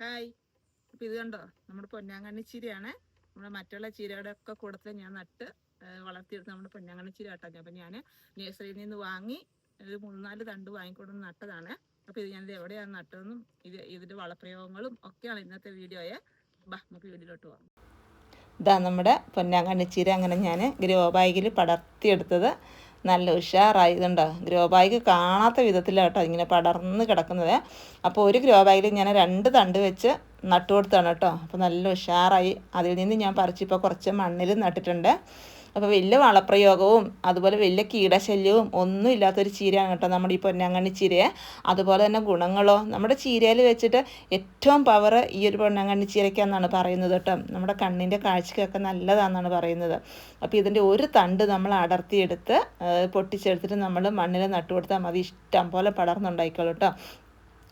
Hi. അപ്പോൾ ഇത് കണ്ടോ? നമ്മുടെ പൊന്നാങ്കണ്ണി ചീരയാണ്. നമ്മുടെ മറ്റുള്ള ചീരയുടെ ഒക്കെ കൂടത്തിൽ ഞാൻ നട്ട് വളർത്തിയെടുത്ത് നമ്മുടെ പൊന്നാങ്കണ്ണി ചീര കേട്ടോ അപ്പം ഞാൻ നേഴ്സറിയിൽ നിന്ന് വാങ്ങി ഒരു മൂന്നാൽ തണ്ട് വാങ്ങിക്കൊണ്ടുവന്ന് നട്ടതാണ്. അപ്പോൾ ഇത് ഞാനിത് എവിടെയാണ് നട്ടതെന്നും ഇത് ഇതിന്റെ വളപ്രയോഗങ്ങളും ഒക്കെയാണ് ഇന്നത്തെ വീഡിയോയെ. ബാ നമുക്ക് വീഡിയോയിലോട്ട് പോകാം ഇതാ നമ്മുടെ പൊന്നാങ്കണ്ണി ചീര അങ്ങനെ ഞാൻ ഗ്രോ ബാഗിൽ പടർത്തിയെടുത്തത്. നല്ല ഉഷാറായി. ഇതുണ്ടോ? ഗ്രോ ബാഗ് കാണാത്ത വിധത്തിലാണ് കേട്ടോ ഇങ്ങനെ പടർന്ന് കിടക്കുന്നത്. അപ്പോൾ ഒരു ഗ്രോ ബാഗിൽ ഞാൻ രണ്ട് തണ്ട് വെച്ച് നട്ടു കൊടുത്താണ് കേട്ടോ. അപ്പോൾ നല്ല ഉഷാറായി. അതിൽ നിന്ന് ഞാൻ പറിച്ചിപ്പോൾ കുറച്ച് മണ്ണിൽ നട്ടിട്ടുണ്ട്. അപ്പോൾ വലിയ വളപ്രയോഗവും അതുപോലെ വലിയ കീടശല്യവും ഒന്നും ഇല്ലാത്തൊരു ചീരയാണ് കേട്ടോ നമ്മുടെ ഈ പൊന്നാങ്കണ്ണി ചീരയെ അതുപോലെ തന്നെ ഗുണങ്ങളോ നമ്മുടെ ചീരയിൽ വെച്ചിട്ട് ഏറ്റവും പവർ ഈ ഒരു പൊന്നാങ്കണ്ണി ചീരയ്ക്കാന്നാണ് പറയുന്നത് കേട്ടോ. നമ്മുടെ കണ്ണിന്റെ കാഴ്ചയ്ക്കൊക്കെ നല്ലതാണെന്നാണ് പറയുന്നത്. അപ്പോൾ ഇതിന്റെ ഒരു തണ്ട് നമ്മൾ അടർത്തിയെടുത്ത് പൊട്ടിച്ചെടുത്തിട്ട് നമ്മൾ മണ്ണിൽ നട്ടു കൊടുത്താൽ മതി. ഇഷ്ടം പോലെ പടർന്നുണ്ടായിക്കോളൂ കേട്ടോ.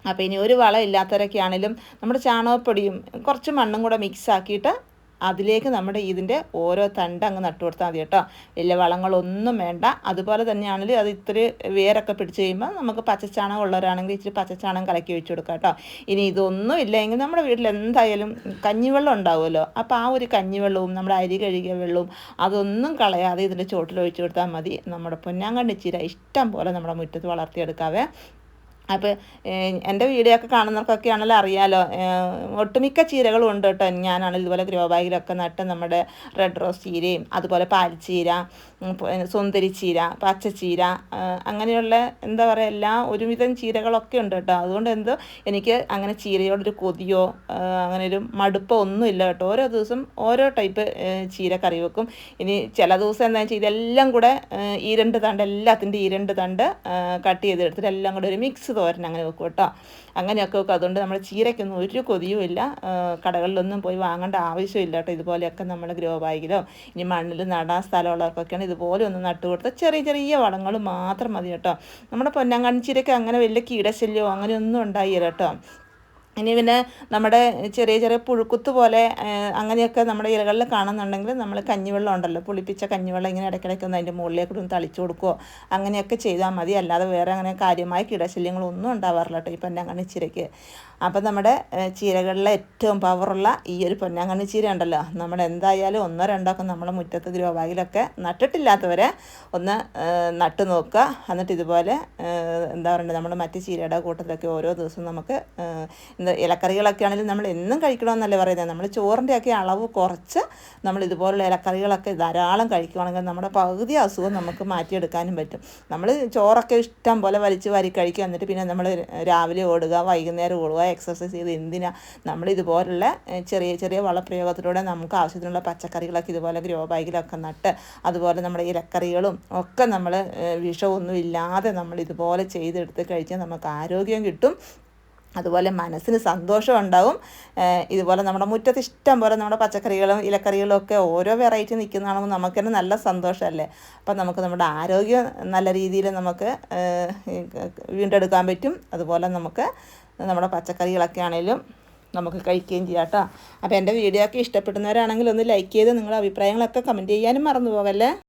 അപ്പോൾ ഇനി ഒരു വളം ഇല്ലാത്തവരൊക്കെ ആണെങ്കിലും നമ്മുടെ ചാണകപ്പൊടിയും കുറച്ച് മണ്ണും കൂടെ മിക്സ് ആക്കിയിട്ട് അതിലേക്ക് നമ്മുടെ ഇതിന്റെ ഓരോ തണ്ട് അങ്ങ് നട്ടു കൊടുത്താൽ മതി കേട്ടോ. വലിയ വളങ്ങളൊന്നും വേണ്ട. അതുപോലെ തന്നെയാണെങ്കിൽ അത് ഇത്തിരി വേരൊക്കെ പിടിച്ച് കഴിയുമ്പോൾ നമുക്ക് പച്ചച്ചാണകം ഉള്ളവരാണെങ്കിൽ ഇച്ചിരി പച്ചച്ചാണകം കലക്കി വെച്ച് കൊടുക്കാം കേട്ടോ. ഇനി ഇതൊന്നും ഇല്ലെങ്കിൽ നമ്മുടെ വീട്ടിൽ എന്തായാലും കഞ്ഞിവെള്ളം ഉണ്ടാവുമല്ലോ. അപ്പോൾ ആ ഒരു കഞ്ഞിവെള്ളവും നമ്മുടെ അരി കഴുകിയ വെള്ളവും അതൊന്നും കളയാതെ ഇതിന്റെ ചോട്ടിൽ ഒഴിച്ചു കൊടുത്താൽ മതി. നമ്മുടെ പൊന്നാങ്കണ്ണി ചീര ഇഷ്ടം പോലെ നമ്മുടെ മുറ്റത്ത് വളർത്തിയെടുക്കാവേ. അപ്പോൾ എന്റെ വീഡിയോ ഒക്കെ കാണുന്നവർക്കൊക്കെ ആണല്ലോ അറിയാലോ ഒട്ടുമിക്ക ചീരകളും ഉണ്ട് കേട്ടോ. ഞാനാണ് ഇതുപോലെ ഗ്രോ ബാഗിലൊക്കെ നട്ട് നമ്മുടെ റെഡ് റോസ് ചീരയും അതുപോലെ പാൽച്ചീര സുന്ദരി ചീര പച്ചച്ചീര അങ്ങനെയുള്ള എന്താ പറയുക എല്ലാ ഒരുവിധം ചീരകളൊക്കെ ഉണ്ട് കേട്ടോ. അതുകൊണ്ട് എന്തോ എനിക്ക് അങ്ങനെ ചീരയോടൊരു കൊതിയോ അങ്ങനെ ഒരു മടുപ്പോ ഒന്നുമില്ല കേട്ടോ. ഓരോ ദിവസം ഓരോ ടൈപ്പ് ചീര കറി വെക്കും. ഇനി ചില ദിവസം എന്താ വെച്ചാൽ ഇതെല്ലാം കൂടെ ഈരണ്ട് ഈ രണ്ട് തണ്ട് എല്ലാത്തിന്റെ ഈ രണ്ട് തണ്ട് കട്ട് ചെയ്തെടുത്തിട്ട് എല്ലാം കൂടെ ഒരു മിക്സ് തോരൻ അങ്ങനെ വെക്കും കേട്ടോ. അങ്ങനെയൊക്കെ വെക്കും അതുകൊണ്ട് നമ്മൾ ചീരയ്ക്കൊന്നും ഒരു കൊതിയും ഇല്ല. കടകളിലൊന്നും പോയി വാങ്ങേണ്ട ആവശ്യമില്ല കേട്ടോ. ഇതുപോലെയൊക്കെ നമ്മൾ ഗ്രോ ബാഗിലോ ഇനി മണ്ണിൽ നടാൻ സ്ഥലമുള്ളവർക്കൊക്കെയാണ് ഇതുപോലെ ഒന്ന് നട്ടു കൊടുത്ത ചെറിയ ചെറിയ വളങ്ങൾ മാത്രം മതി കേട്ടോ. നമ്മുടെ പൊന്നാങ്കണ്ണി ചീരയ്ക്ക് അങ്ങനെ വലിയ കീടശല്യമോ അങ്ങനെയൊന്നും ഉണ്ടായില്ല കേട്ടോ. ഇനി പിന്നെ നമ്മുടെ ചെറിയ ചെറിയ പുഴുക്കുത്ത് പോലെ അങ്ങനെയൊക്കെ നമ്മുടെ ഇലകളിൽ കാണുന്നുണ്ടെങ്കിൽ നമ്മൾ കഞ്ഞിവെള്ളം ഉണ്ടല്ലോ പുളിപ്പിച്ച കഞ്ഞിവെള്ളം ഇങ്ങനെ ഇടയ്ക്കിടയ്ക്ക് ഒന്ന് അതിന്റെ മുകളിലേക്ക് ഒന്ന് തളിച്ചു കൊടുക്കുകയോ അങ്ങനെയൊക്കെ ചെയ്താൽ മതി. അല്ലാതെ വേറെ അങ്ങനെ കാര്യമായ കീടശല്യങ്ങളൊന്നും ഉണ്ടാവാറില്ല കേട്ടോ ഈ പൊന്നാങ്കണ്ണി ചീരയ്ക്ക് അപ്പം നമ്മുടെ ചീരകളിലെ ഏറ്റവും പവറുള്ള ഈ ഒരു പൊന്നാങ്കണ്ണി ചീര ഉണ്ടല്ലോ നമ്മൾ എന്തായാലും ഒന്നോ രണ്ടോ ഒക്കെ നമ്മളെ മുറ്റത്ത് ഗ്രോ ബാഗിലൊക്കെ നട്ടിട്ടില്ലാത്തവരെ ഒന്ന് നട്ട് നോക്കുക. എന്നിട്ട് ഇതുപോലെ എന്താ പറയുക നമ്മൾ മറ്റ് ചീരയുടെ കൂട്ടത്തിലൊക്കെ ഓരോ ദിവസവും നമുക്ക് എന്താ ഇലക്കറികളൊക്കെ ആണെങ്കിലും നമ്മൾ എന്നും കഴിക്കണമെന്നല്ലേ പറയുന്നത്. നമ്മൾ ചോറിന്റെയൊക്കെ അളവ് കുറച്ച് നമ്മൾ ഇതുപോലുള്ള ഇലക്കറികളൊക്കെ ധാരാളം കഴിക്കുകയാണെങ്കിൽ നമ്മുടെ പകുതി അസുഖം നമുക്ക് മാറ്റിയെടുക്കാനും പറ്റും. നമ്മൾ ചോറൊക്കെ ഇഷ്ടം പോലെ വലിച്ച് വാരി കഴിക്കുക എന്നിട്ട് പിന്നെ നമ്മൾ രാവിലെ ഓടുക വൈകുന്നേരം ഓടുക എക്സസൈസ് ചെയ്ത് എന്തിനാ? നമ്മൾ ഇതുപോലുള്ള ചെറിയ ചെറിയ വളപ്രയോഗത്തിലൂടെ നമുക്ക് ആവശ്യത്തിനുള്ള പച്ചക്കറികളൊക്കെ ഇതുപോലെ ഗ്രോ ബാഗിലൊക്കെ നട്ട് അതുപോലെ നമ്മുടെ ഇലക്കറികളും ഒക്കെ നമ്മൾ വിഷമൊന്നും ഇല്ലാതെ നമ്മൾ ഇതുപോലെ ചെയ്തെടുത്ത് കഴിച്ചാൽ നമുക്ക് ആരോഗ്യം കിട്ടും. അതുപോലെ മനസ്സിന് സന്തോഷം ഉണ്ടാവും ഇതുപോലെ നമ്മുടെ മുറ്റത്ത് ഇഷ്ടം പോലെ നമ്മുടെ പച്ചക്കറികളും ഇലക്കറികളും ഒക്കെ ഓരോ വെറൈറ്റി നിൽക്കുന്നതാണെങ്കിൽ നമുക്ക് തന്നെ നല്ല സന്തോഷമല്ലേ? അപ്പം നമുക്ക് നമ്മുടെ ആരോഗ്യം നല്ല രീതിയിൽ നമുക്ക് വീണ്ടെടുക്കാൻ പറ്റും. അതുപോലെ നമുക്ക് നമ്മുടെ പച്ചക്കറികളൊക്കെ ആണെങ്കിലും നമുക്ക് കഴിക്കുകയും ചെയ്യാം കേട്ടോ. അപ്പോൾ എന്റെ വീഡിയോ ഒക്കെ ഇഷ്ടപ്പെടുന്നവരാണെങ്കിൽ ഒന്ന് ലൈക്ക് ചെയ്ത് നിങ്ങളുടെ അഭിപ്രായങ്ങളൊക്കെ കമന്റ് ചെയ്യാനും മറന്നു പോകല്ലേ?